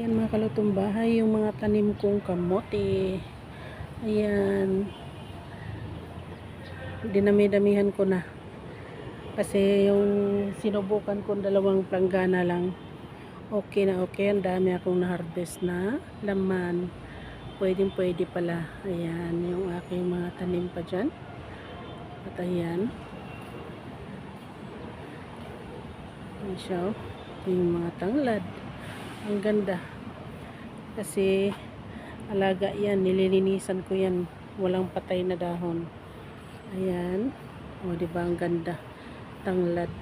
Ayan mga kalutong bahay, yung mga tanim kong kamote. Ayan. Dinami-damihan ko na. Kasi yung sinubukan kong dalawang planggana lang. Okay na okay. Ang dami akong na-harvest na laman. Pwedeng pwede pala. Ayan, yung aking mga tanim pa dyan. At ayan. Ayan siya. oh. Yung mga tanglad. Ang ganda. Kasi alaga yan. Nililinisan ko yan. Walang patay na dahon. Ayan. O, di ba ang ganda. Tanglad.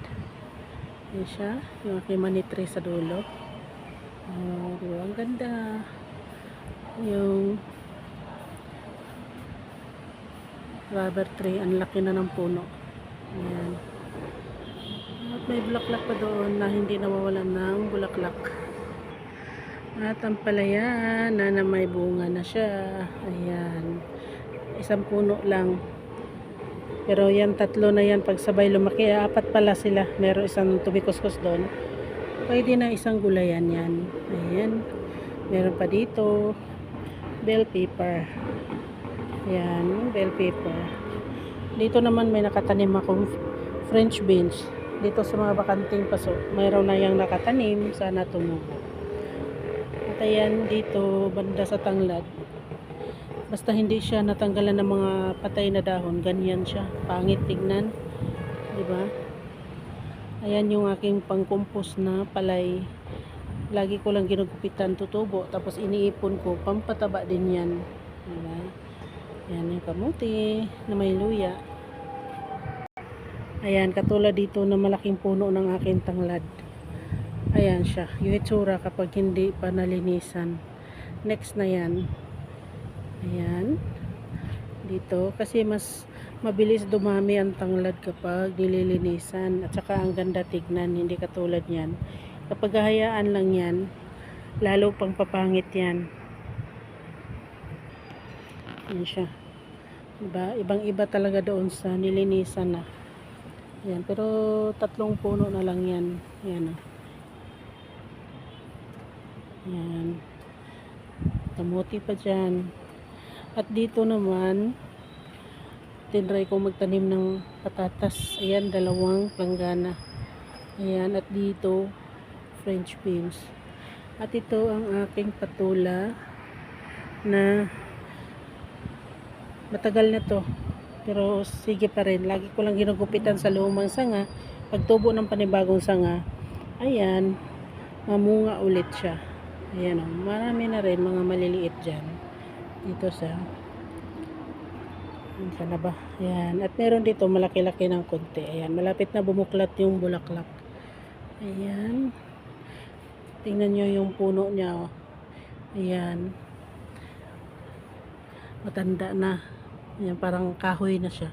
Ayan siya. Yung aking manitre sa dulo. O, di ang ganda. Yung rubber tree. Ang laki na ng puno. Ayan. At may bulaklak pa doon na hindi nawawalan ng bulaklak. At ang palaya na, na may bunga na siya. Ayan. Isang puno lang. Pero yan, tatlo na yan. Pag sabay lumaki, apat pala sila. Meron isang tumikuskos doon. Pwede na isang gulayan yan. Ayan. Meron pa dito. Bell pepper. Ayan, bell pepper. Dito naman may nakatanim akong French beans. Dito sa mga bakanting paso, mayroon na yung nakatanim. Sana tumubo. At ayan, dito, banda sa tanglad. Basta hindi siya natanggalan ng mga patay na dahon, ganyan siya. Pangit tignan. Di ba? Ayan yung aking pangkumpos na palay. Lagi ko lang ginugupitan tutubo. Tapos iniipon ko, pampataba din yan. Di ba? Ayan yung kamuti na may luya. Ayan, katulad dito na malaking puno ng aking tanglad. Ayan siya. Yung itsura kapag hindi pa nalinisan. Next na yan. Ayan. Dito. Kasi mas mabilis dumami ang tanglad kapag nililinisan. At saka ang ganda tignan. Hindi katulad yan. Kapag hayaan lang yan, lalo pang papangit yan. Ayan siya. Diba? Ibang iba talaga doon sa nilinisan na. Ayan, pero tatlong puno na lang yan. Ayan o. Ayan. Kamuti pa dyan. At dito naman, tinry ko magtanim ng patatas. Ayan, dalawang planggana. Ayan, at dito, French beans. At ito ang aking patula na matagal na to. Pero sige pa rin. Lagi ko lang ginugupitan sa lumang sanga. Pagtubo ng panibagong sanga, ayan, mamunga ulit siya. Ayan o. Marami na rin mga maliliit dyan. Dito sa Ayan ka na ba? Ayan. At meron dito malaki-laki ng konti. Ayan. Malapit na bumuklat yung bulaklak. Ayan. Tingnan nyo yung puno niya. Oh. Ayan. Matanda na. Ayan, parang kahoy na siya.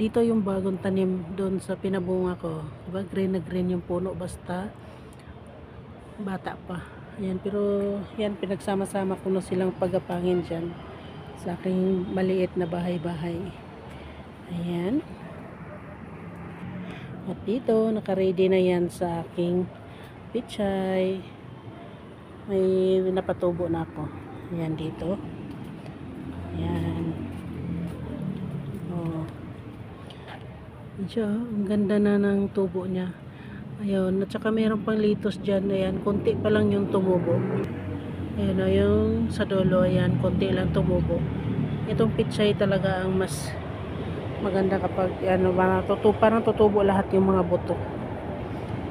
Dito yung bagong tanim doon sa pinabunga ko. Diba? Green na green yung puno basta bata pa. Ayan, pero yan, pinagsama-sama ko na silang pagapangin dyan sa aking maliit na bahay-bahay. Ayan. At dito, nakaready na yan sa aking pichay. May napatubo na ako. Ayan dito. Ayan. Oh. Siya, ang ganda na ng tubo niya. Ayun, at saka mayroon pang litos dyan. Ayan, konti pa lang yung tumubo. Ayan, o, yung sa dulo, ayan, konti lang tumubo. Itong pichay talaga ang mas maganda kapag, ano, parang tutubo, parang tutubo lahat yung mga buto.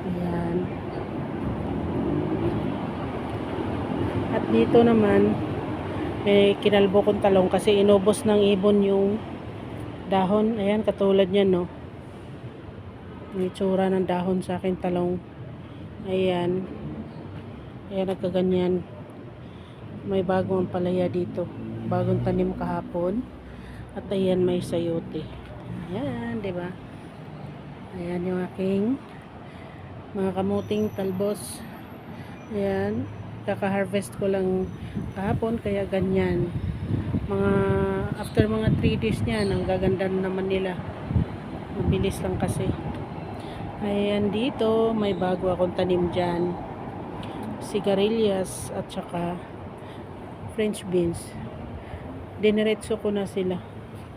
Ayan. At dito naman, may kinalbo kong talong kasi inubos ng ibon yung dahon. Ayan, katulad niyan, no. May tsura ng dahon sa aking talong. Ayan. Ayan, nagkaganyan. May bagong palaya dito. Bagong tanim kahapon. At ayan, may sayote. Ayan, ba? Ayan yung aking mga kamuting talbos. Ayan. Kaka-harvest ko lang kahapon, kaya ganyan. Mga, after mga 3 days niyan, ang gaganda naman nila. Mabilis lang kasi. Ayan dito, may bago akong tanim dyan. sigarilyas at saka french beans. Diniretso ko na sila.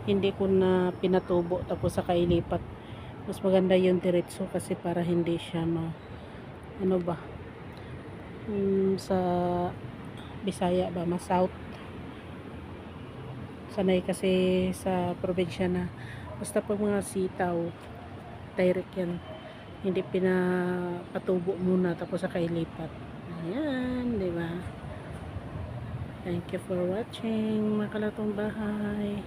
Hindi ko na pinatubo tapos saka ilipat. Mas maganda yung diretso kasi para hindi siya ma ano ba mm, sa Bisaya ba ma south sanay kasi sa probinsya na basta pag mga sitaw direct yan hindi pinapatubo muna tapos saka ilipat ayan di ba? Thank you for watching mga kalatong bahay